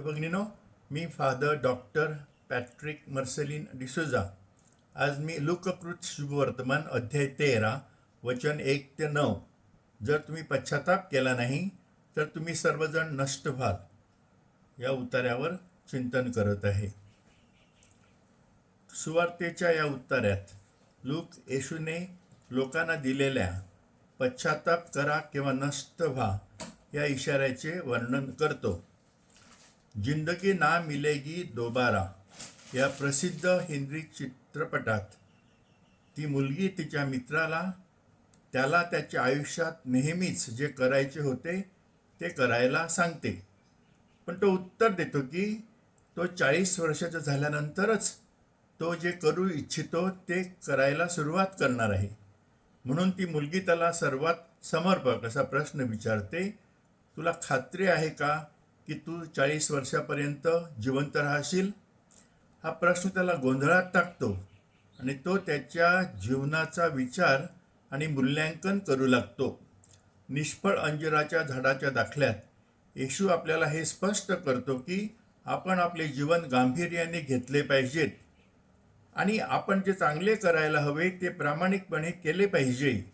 भगिनीनो मी father doctor Patrick Marcelin D'Souza आज मी लोककृत शुभवर्तमान अध्याय तेरा वचन एक ते नऊ. जर तुम्ही पश्चाताप केला नाही तर तुम्ही सर्वजण नष्ट व्हाल. या उतार्यावर चिंतन करत आहे. सुवार्तेच्या या उत्तरात लूक येशूने लोकांना दिलेल्या पश्चाताप करा किंवा नष्ट व्हा या इशाऱ्याचे वर्णन करतो. जिंदगी ना मिलेगी दोबारा या प्रसिद्ध हिंदी चित्रपटात. ती मुलगी तिच्या मित्राला त्याला त्याच्या आयुष्यात नेहमीच जे करायचे होते ते करायला सांगते. पण तो उत्तर देतो की तो चाळीस वर्षाचा झाल्यानंतरच तो जे करू इच्छितो ते करायला सुरुवात करणार आहे. म्हणून ती मुलगी त्याला सर्वात समर्पक असा प्रश्न विचारते तुला खात्री आहे का की तू चाळीस वर्षापर्यंत जिवंत राहशील? हा प्रश्न त्याला गोंधळात टाकतो आणि तो त्याच्या जीवनाचा विचार आणि मूल्यांकन करू लागतो. निष्फळ अंजिराच्या झाडाच्या दाखल्यात येशू आपल्याला हे स्पष्ट करतो की आपण आपले जीवन गांभीर्याने घेतले पाहिजेत आणि आपण जे चांगले करायला हवे ते प्रामाणिकपणे केले पाहिजे.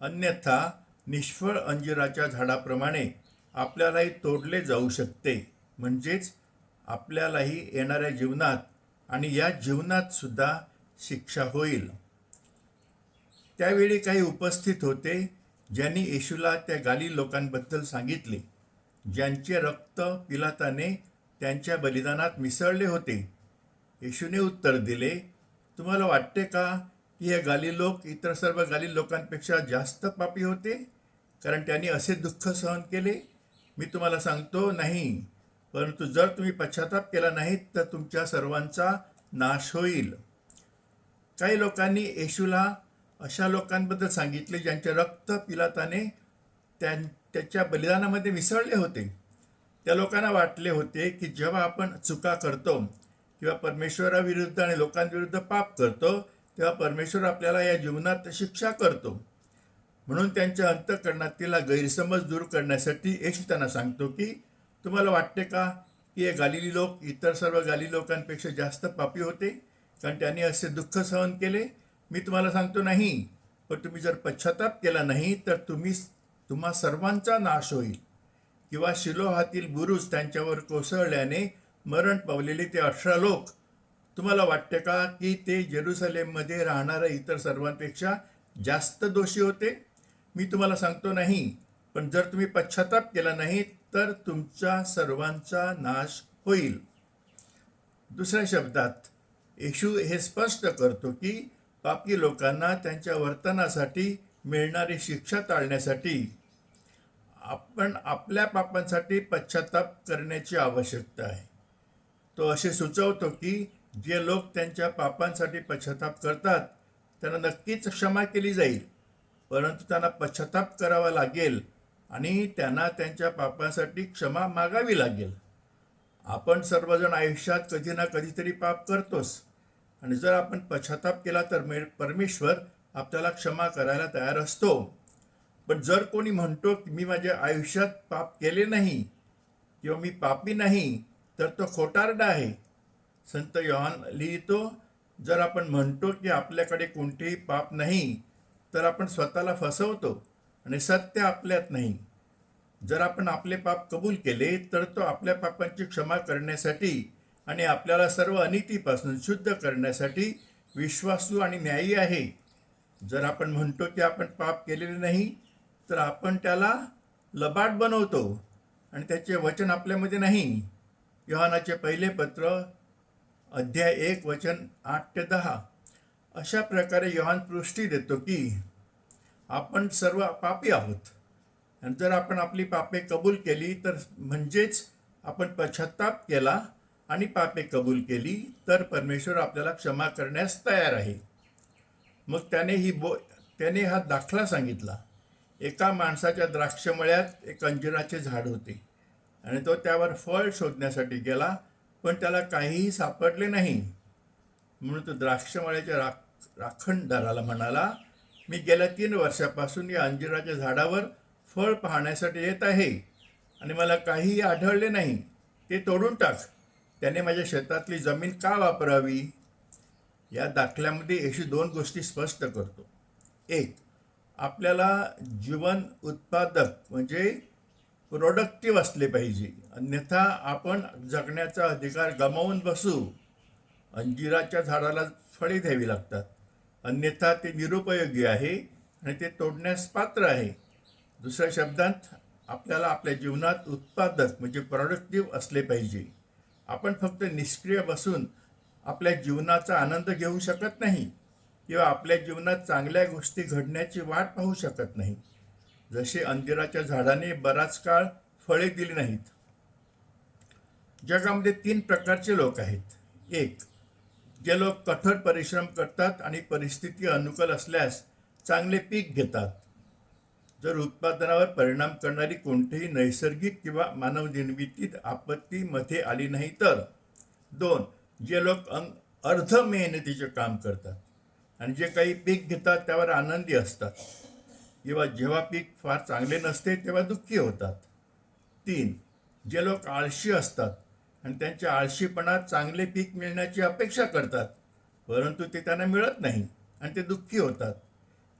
अन्यथा निष्फळ अंजिराच्या झाडाप्रमाणे आपल्यालाही तोडले जाऊ शकते. म्हणजेच आपल्यालाही येणाऱ्या जीवनात आणि या जीवनात सुद्धा शिक्षा होईल. त्यावेळी काही उपस्थित होते ज्यांनी येशूला त्या गाली लोकांबद्दल सांगितले. ज्यांचे रक्त पिलाताने त्यांच्या बलिदानात मिसळले होते. येशूने उत्तर दिले तुम्हाला वाटते का की हे गाली लोक इतर सर्व गाली लोकांपेक्षा जास्त पापी होते? कारण त्यांनी असे दुःख सहन केले मी तुम्हाला सांगतो नाही. परंतु जर तुम्ही पश्चाताप केला नाहीत तर तुमच्या सर्वांचा नाश होईल. काही लोकांनी येशूला अशा लोकांबद्दल सांगितले ज्यांचे रक्त पिलाताने त्यां त्याच्या बलिदानामध्ये मिसळले होते. त्या लोकांना वाटले होते की जेव्हा आपण चुका करतो किंवा परमेश्वराविरुद्ध आणि लोकांविरुद्ध पाप करतो तेव्हा परमेश्वर आपल्याला या जीवनात शिक्षा करतो. म्हणून त्यांच्या अंतकरणातील गैरसमज दूर करण्यासाठी येशू त्यांना सांगतो की तुम्हाला वाटते का की हे गालिली लोक इतर सर्व गाली लोकांपेक्षा जास्त पापी होते? कारण त्यांनी असे दुःख सहन केले. मी तुम्हाला सांगतो नाही पण तुम्ही जर पश्चाताप केला नाही तर तुम्ही तुम्हा सर्वांचा नाश होईल. किंवा शिलोहातील बुरुज त्यांच्यावर कोसळल्याने मरण पावलेले ते अठरा लोक. तुम्हाला वाटते का की ते जेरुसलेममध्ये राहणाऱ्या इतर सर्वांपेक्षा जास्त दोषी होते? मी तुम्हाला सांगतो नाही पण जर तुम्ही पश्चाताप केला नाही तर तुमच्या सर्वांचा नाश होईल. दुसऱ्या शब्दात येशू हे स्पष्ट करतो की पापी लोकांना त्यांच्या वर्तनासाठी मिळणारी शिक्षा टाळण्यासाठी आपण आपल्या पापांसाठी पश्चाताप करण्याची आवश्यकता आहे. तो असे सुचवतो की जे लोक त्यांच्या पापांसाठी पश्चाताप करतात त्यांना नक्कीच क्षमा केली जाईल. परंतु त्यांना पश्चाताप करावा लागेल आणि त्यांना त्यांच्या पापासाठी क्षमा मागावी लागेल. आपण सर्वजण आयुष्यात कधी ना कधीतरी पाप करतोच. आणि जर आपण पश्चाताप केला तर मे परमेश्वर आपल्याला क्षमा करायला तयार असतो. पण जर कोणी म्हणतो की मी माझ्या आयुष्यात पाप केले नाही किंवा मी पापी नाही तर तो खोटारडा आहे. संत योहान लिहितो जर आपण म्हणतो की आपल्याकडे कोणतेही पाप नाही तर आपण स्वतःला फसवतो आणि सत्य आपल्यात नाही. जर आपण आपले पाप कबूल केले तर तो आपल्या पापांची क्षमा करण्यासाठी आणि आपल्याला सर्व अनितीपासून शुद्ध करण्यासाठी विश्वासू आणि न्यायी आहे. जर आपण म्हणतो की आपण पाप केलेले नाही तर आपण त्याला लबाट बनवतो आणि त्याचे वचन आपल्यामध्ये नाही. योहानाचे पहिले पत्र अध्याय एक वचन आठ ते दहा. अशा प्रकारे योहान पृष्टी देतो की आपण सर्व पापी आहोत. आणि जर आपण आपली पापे कबूल केली तर म्हणजेच आपण पश्चाताप केला आणि पापे कबूल केली तर परमेश्वर आपल्याला क्षमा करण्यास तयार आहे. मग त्याने ही बो त्याने हा दाखला सांगितला. एका माणसाच्या द्राक्षमळ्यात एक अंजिराचे झाड होते आणि तो त्यावर फळ शोधण्यासाठी गेला पण त्याला काहीही सापडले नाही. म्हणून तो द्राक्षमळ्याच्या राख राखणदाराला म्हणाला मी गेल्या तीन वर्षापासून या अंजिराच्या झाडावर फळ पाहण्यासाठी येत आहे आणि मला काहीही आढळले नाही. ते तोडून टाक. त्याने माझ्या शेतातली जमीन का वापरावी? या दाखल्यामध्ये येशू दोन गोष्टी स्पष्ट करतो. एक आपल्याला जीवन उत्पादक म्हणजे प्रोडक्टिव्ह असले पाहिजे. अन्यथा आपण जगण्याचा अधिकार गमावून बसू. अंजिराच्या झाडाला फळे द्यावी लागतात. अन्यथा ते निरुपयोगी आहे आणि ते तोडण्यास पात्र आहे. दुसऱ्या शब्दांत आपल्याला आपल्या जीवनात उत्पादक म्हणजे प्रॉडक्टिव्ह असले पाहिजे. आपण फक्त निष्क्रिय बसून आपल्या जीवनाचा आनंद घेऊ शकत नाही किंवा आपल्या जीवनात चांगल्या गोष्टी घडण्याची वाट पाहू शकत नाही. जसे अंजिराच्या झाडाने बराच काळ फळे दिली नाहीत. जगामध्ये तीन प्रकारचे लोक आहेत. एक जे लोक कठोर परिश्रम करतात आणि परिस्थिती अनुकूल असल्यास चांगले पीक घेतात. जर उत्पादनावर परिणाम करणारी कोणतीही नैसर्गिक किंवा मानवनिर्मितीत आपत्तीमध्ये आली नाही तर दोन जे लोक अंग अर्ध मेहनतीचे काम करतात आणि जे काही पीक घेतात त्यावर आनंदी असतात. किंवा जेव्हा पीक फार चांगले नसते तेव्हा दुःखी होतात. तीन जे लोक आळशी असतात आणि त्यांच्या आळशीपणात चांगले पीक मिळण्याची अपेक्षा करतात. परंतु ते त्यांना मिळत नाही आणि ते दुःखी होतात.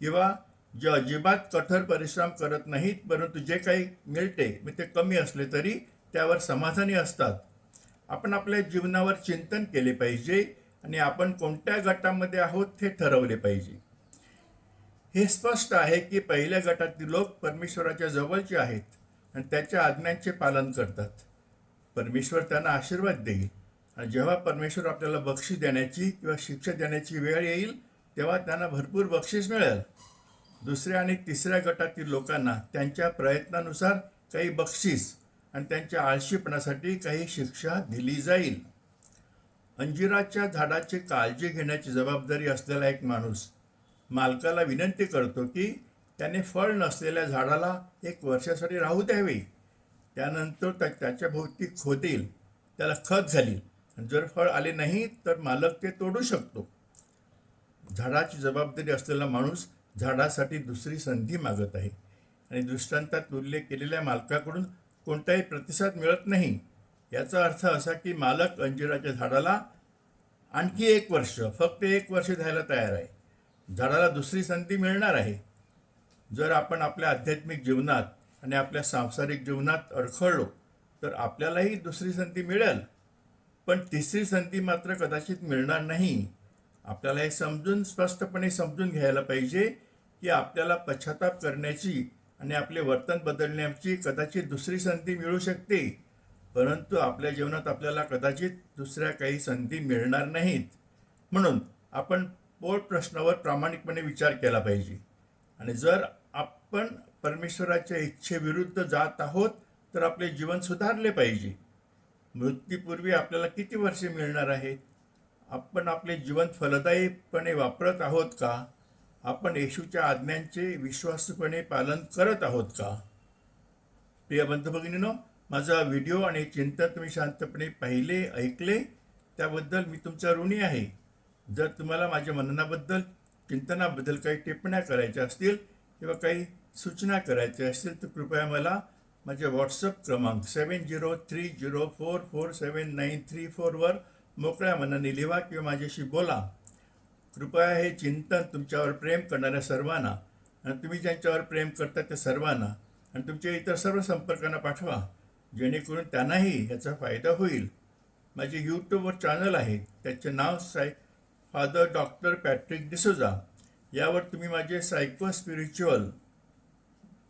किंवा जे अजिबात कठोर परिश्रम करत नाहीत परंतु जे काही मिळते मग ते कमी असले तरी त्यावर समाधानी असतात. आपण आपल्या जीवनावर चिंतन केले पाहिजे आणि आपण कोणत्या गटामध्ये आहोत हे ठरवले पाहिजे. हे स्पष्ट आहे की पहिल्या गटातील लोक परमेश्वराच्या जवळचे आहेत आणि त्याच्या आज्ञांचे पालन करतात. परमेश्वर त्यांना आशीर्वाद देईल. आणि जेव्हा परमेश्वर आपल्याला बक्षीस देण्याची किंवा शिक्षा देण्याची वेळ येईल तेव्हा त्यांना भरपूर बक्षीस मिळेल. दुसऱ्या आणि तिसऱ्या गटातील लोकांना त्यांच्या प्रयत्नानुसार काही बक्षीस आणि त्यांच्या आळशीपणासाठी काही शिक्षा दिली जाईल. अंजिराच्या झाडाची काळजी घेण्याची जबाबदारी असलेला एक माणूस मालकाला विनंती करतो की त्याने फळ नसलेल्या झाडाला एक वर्षासाठी राहू द्यावे. त्यानंतर त्या त्याच्या भोवती खोदेल त्याला खत घालील जर फळ आले नाही तर मालक ते तोडू शकतो. झाडाची जबाबदारी असलेला माणूस झाडासाठी दुसरी संधी मागत आहे. आणि दृष्टांतात उल्लेख केलेल्या मालकाकडून कोणताही प्रतिसाद मिळत नाही. याचा अर्थ असा की मालक अंजिराच्या झाडाला आणखी एक वर्ष फक्त एक वर्ष द्यायला तयार आहे. झाडाला दुसरी संधी मिळणार आहे. जर आपण आपल्या आध्यात्मिक जीवनात आणि आपल्या सांसारिक जीवनात अडखळलो तर आपल्यालाही दुसरी संधी मिळेल. पण तिसरी संधी मात्र कदाचित मिळणार नाही. आपल्याला हे समजून स्पष्टपणे समजून घ्यायला पाहिजे की आपल्याला पश्चाताप करण्याची आणि आपले वर्तन बदलण्याची कदाचित दुसरी संधी मिळू शकते. परंतु आपल्या जीवनात आपल्याला कदाचित दुसऱ्या काही संधी मिळणार नाहीत. म्हणून आपण पोट प्रश्नावर प्रामाणिकपणे विचार केला पाहिजे. आणि जर आपण परमेश्वराच्या इच्छेविरुद्ध जात आहोत तर आपले जीवन सुधारले पाहिजे. मृत्यूपूर्वी आपल्याला किती वर्षे मिळणार आहेत? आपण आपले जीवन फलदायीपणे वापरत आहोत का? आपण येशूच्या आज्ञांचे विश्वासूपणे पालन करत आहोत का? प्रिय बंधभगिनीनो माझा व्हिडिओ आणि चिंतन तुम्ही शांतपणे पाहिले ऐकले त्याबद्दल मी तुमचा ऋणी आहे. जर तुम्हाला माझ्या मननाबद्दल चिंतनाबद्दल काही टिप्पण्या करायच्या असतील किंवा काही सूचना करायच्या असतील तर कृपया मला माझ्या व्हॉट्सअप क्रमांक seven zero three zero four four seven nine three फोरवर मोकळ्या मनाने लिहा किंवा माझ्याशी बोला. कृपया हे चिंतन तुमच्यावर प्रेम करणाऱ्या सर्वांना आणि तुम्ही ज्यांच्यावर प्रेम करता त्या सर्वांना आणि तुमच्या इतर सर्व संपर्कांना पाठवा. जेणेकरून त्यांनाही याचा फायदा होईल. माझे यूट्यूबवर चॅनल आहे. त्याचे नाव साय फादर डॉक्टर पॅट्रिक डिसोजा यावर तुम्ही माझे सायको स्पिरिच्युअल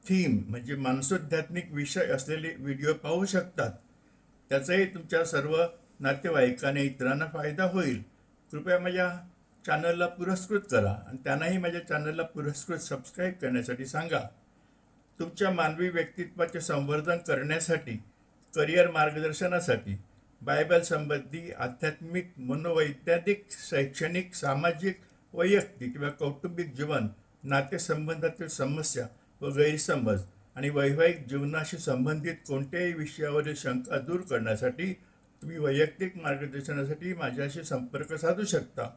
थीम म्हणजे मानसोध्यात्मिक विषय असलेले व्हिडिओ पाहू शकतात. त्याचाही तुमच्या सर्व नातेवाईकाने इतरांना फायदा होईल. कृपया माझ्या चॅनलला पुरस्कृत करा आणि त्यांनाही माझ्या चॅनलला पुरस्कृत सबस्क्राईब करण्यासाठी सांगा. तुमच्या मानवी व्यक्तित्वाचे संवर्धन करण्यासाठी करिअर मार्गदर्शनासाठी बायबल संबंधी आध्यात्मिक मनोवैज्ञानिक शैक्षणिक सामाजिक वैयक्तिक किंवा कौटुंबिक जीवन नातेसंबंधातील समस्या व गैरसमज आणि वैवाहिक जीवनाशी संबंधित कोणत्याही विषयावरील शंका दूर करण्यासाठी तुम्ही वैयक्तिक मार्गदर्शनासाठी माझ्याशी संपर्क साधू शकता.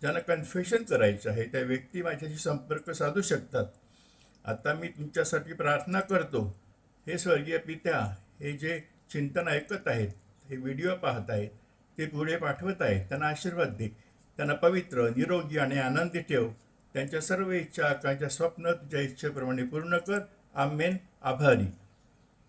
ज्यांना कन्फेशन करायचं आहे त्या व्यक्ती माझ्याशी संपर्क साधू शकतात. आता मी तुमच्यासाठी प्रार्थना करतो. हे स्वर्गीय पित्या हे जे चिंतन ऐकत आहेत हे व्हिडिओ पाहत आहेत ते पुढे पाठवत आहेत त्यांना आशीर्वाद दे. त्यांना पवित्र निरोगी आणि आनंदी ठेव. त्यांच्या सर्व इच्छा आकांक्षा स्वप्न तुझ्या इच्छेप्रमाणे पूर्ण कर. आम्ही आभारी.